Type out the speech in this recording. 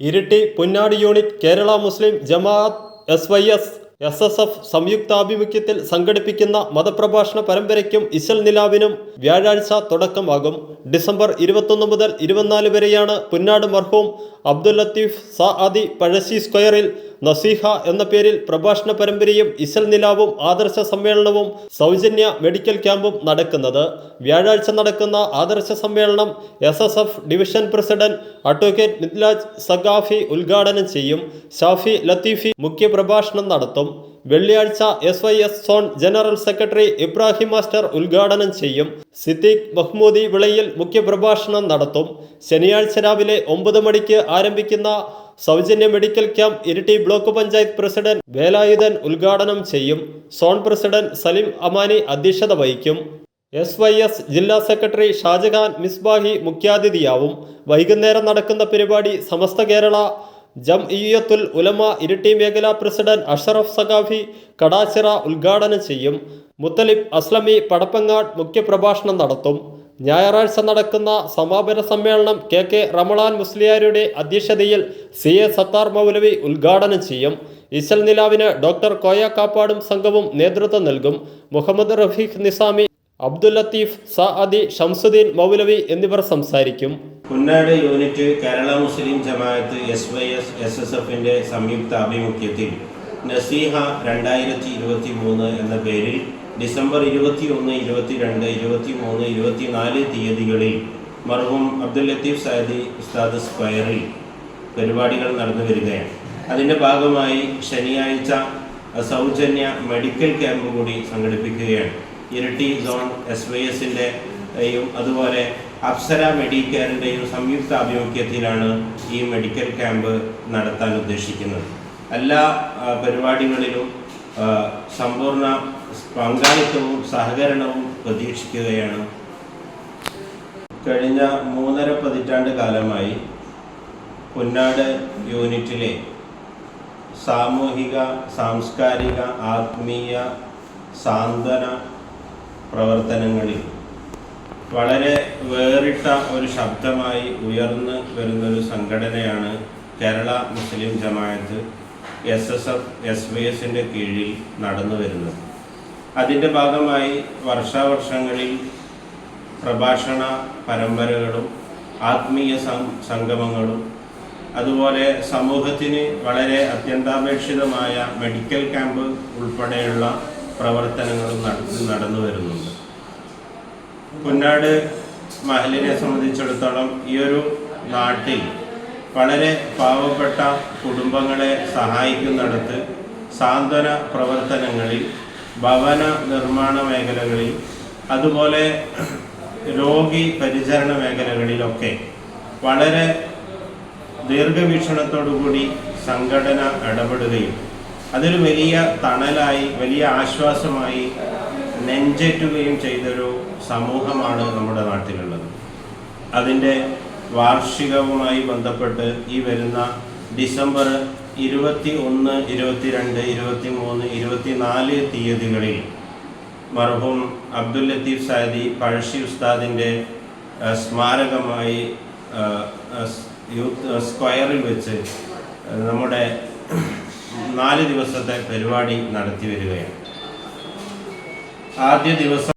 Iritty Punnad unit Kerala Muslim Jamaath S Y S S S F സംയുക്താഭിമുഖ്യത്തിൽ സംഘടിപ്പിക്കുന്ന മതപ്രഭാഷണ പരമ്പരയ്ക്കും ഇശൽ നിലാവിനും വ്യാഴാഴ്ച തുടക്കമാകും. December ഇരുപത്തൊന്ന് മുതൽ ഇരുപത്തിനാല് വരെയാണ് പുന്നാട് മർഹൂം അബ്ദുൽ ലത്തീഫ് സഅദി പഴശ്ശി സ്ക്വയറിൽ നസീഹ എന്ന പേരിൽ പ്രഭാഷണ പരമ്പരയും ഇസൽ നിലാവും ആദർശ സമ്മേളനവും സൗജന്യ മെഡിക്കൽ ക്യാമ്പും നടക്കുന്നത്. വ്യാഴാഴ്ച നടക്കുന്ന ആദർശ സമ്മേളനം S S F division president advocate Midlaj Saqafi ഉദ്ഘാടനം ചെയ്യും. ഷാഫി ലത്തീഫി മുഖ്യപ്രഭാഷണം നടത്തും. വെള്ളിയാഴ്ച S Y S zone general secretary Ibrahim master ഉദ്ഘാടനം ചെയ്യും. സിദ്ദീഖ് മഹ്മൂദി വിളയിൽ മുഖ്യപ്രഭാഷണം നടത്തും. ശനിയാഴ്ച രാവിലെ ഒമ്പത് മണിക്ക് ആരംഭിക്കുന്ന സൗജന്യ medical camp Iritty block panchayat president Velayudhan ഉദ്ഘാടനം ചെയ്യും. സോൺ പ്രസിഡന്റ് സലിം അമാനി അധ്യക്ഷത വഹിക്കും. എസ് വൈ എസ് ജില്ലാ സെക്രട്ടറി ഷാജഹാൻ മിസ്ബാഹി മുഖ്യാതിഥിയാവും. വൈകുന്നേരം നടക്കുന്ന പരിപാടി സമസ്ത കേരള ജംഇയ്യത്തുൽ ഉലമ ഇരിട്ടി മേഖലാ പ്രസിഡന്റ് അഷറഫ് സഖാഫി കടാച്ചിറ ഉദ്ഘാടനം ചെയ്യും. മുത്തലിബ് അസ്ലമി പടപ്പങ്ങാട് മുഖ്യപ്രഭാഷണം നടത്തും. ഞായറാഴ്ച നടക്കുന്ന സമാപന സമ്മേളനം കെ കെ റമളാൻ മുസ്ലിയാരുടെ അധ്യക്ഷതയിൽ സി എ സത്താർ മൗലവി ഉദ്ഘാടനം ചെയ്യും. ഇശൽ നിലാവിന് ഡോക്ടർ കോയ കാപ്പാടും സംഘവും നേതൃത്വം നൽകും. മുഹമ്മദ് റഫീഖ് നിസാമി അബ്ദുൽ ലത്തീഫ് സഅദി ഷംസുദ്ദീൻ മൗലവി എന്നിവർ സംസാരിക്കും. Kunnad unit Kerala Muslim Jamaath S Y S S S എഫിന്റെ സംയുക്ത ആഭിമുഖ്യത്തിൽ നസീഹ രണ്ടായിരത്തി ഇരുപത്തി മൂന്ന് എന്ന പേരിൽ ഡിസംബർ ഇരുപത്തി ഒന്ന് ഇരുപത്തിരണ്ട് ഇരുപത്തി മൂന്ന് ഇരുപത്തിനാല് തീയതികളിൽ മർഹൂം അബ്ദുൽ ലത്തീഫ് സാദി ഉസ്താദ് സ്ക്വയറിൽ പരിപാടികൾ നടന്നു വരികയാണ്. അതിന്റെ ഭാഗമായി ശനിയാഴ്ച സൗജന്യ മെഡിക്കൽ ക്യാമ്പ് കൂടി സംഘടിപ്പിക്കുകയാണ്. ഇരട്ടി സോൺ എസ് വൈ എസിന്റെയും അതുപോലെ അപ്സര മെഡിക്കെയറിന്റെയും സംയുക്ത ആഭിമുഖ്യത്തിലാണ് ഈ മെഡിക്കൽ ക്യാമ്പ് നടത്താൻ ഉദ്ദേശിക്കുന്നത്. എല്ലാ പരിപാടികളിലും സമ്പൂർണ പങ്കാളിത്തവും സഹകരണവും പ്രതീക്ഷിക്കുകയാണ്. കഴിഞ്ഞ മൂന്നര പതിറ്റാണ്ട് കാലമായി പുന്നാട് യൂണിറ്റിലെ സാമൂഹിക സാംസ്കാരിക ആത്മീയ സാന്ത്വന പ്രവർത്തനങ്ങളിൽ വളരെ വേറിട്ട ഒരു ശബ്ദമായി ഉയർന്നു വരുന്നൊരു സംഘടനയാണ് Kerala Muslim Jamaath S S F S V എസിന്റെ കീഴിൽ നടന്നു വരുന്നത് അതിന്റെ ഭാഗമായി വർഷാവർഷങ്ങളിൽ പ്രഭാഷണ പരമ്പരകളും ആത്മീയ സംഗമങ്ങളും അതുപോലെ സമൂഹത്തിന് വളരെ അത്യന്താപേക്ഷിതമായ മെഡിക്കൽ ക്യാമ്പ് ഉൾപ്പെടെയുള്ള പ്രവർത്തനങ്ങളും നട- നടന്നു വരുന്നുണ്ട്. പുന്നാട് മഹലിനെ സംബന്ധിച്ചിടത്തോളം ഈ ഒരു നാട്ടിൽ വളരെ പാവപ്പെട്ട കുടുംബങ്ങളെ സഹായിക്കുന്നിടത്ത് സാന്ത്വന പ്രവർത്തനങ്ങളിൽ ഭവന നിർമ്മാണ മേഖലകളിൽ അതുപോലെ രോഗി പരിചരണ മേഖലകളിലൊക്കെ വളരെ ദീർഘവീക്ഷണത്തോടുകൂടി സംഘടന ഇടപെടുകയും അതൊരു വലിയ തണലായി വലിയ ആശ്വാസമായി നെഞ്ചേറ്റുകയും ചെയ്തൊരു സമൂഹമാണ് നമ്മുടെ നാട്ടിലുള്ളത്. അതിന്റെ വാർഷികവുമായി ബന്ധപ്പെട്ട് ഈ വരുന്ന ഡിസംബർ ഇരുപത്തി ഒന്ന് ഇരുപത്തിരണ്ട് ഇരുപത്തി മൂന്ന് ഇരുപത്തിനാല് തീയതികളിൽ മർഹൂം അബ്ദുൽ ലത്തീഫ് സാദി പഴശ്ശി ഉസ്താദിന്റെ സ്മാരകമായി യൂത്ത് സ്ക്വയറിൽ വെച്ച് നമ്മുടെ നാല് ദിവസത്തെ പരിപാടി നടത്തി വരികയാണ്. ആദ്യ ദിവസം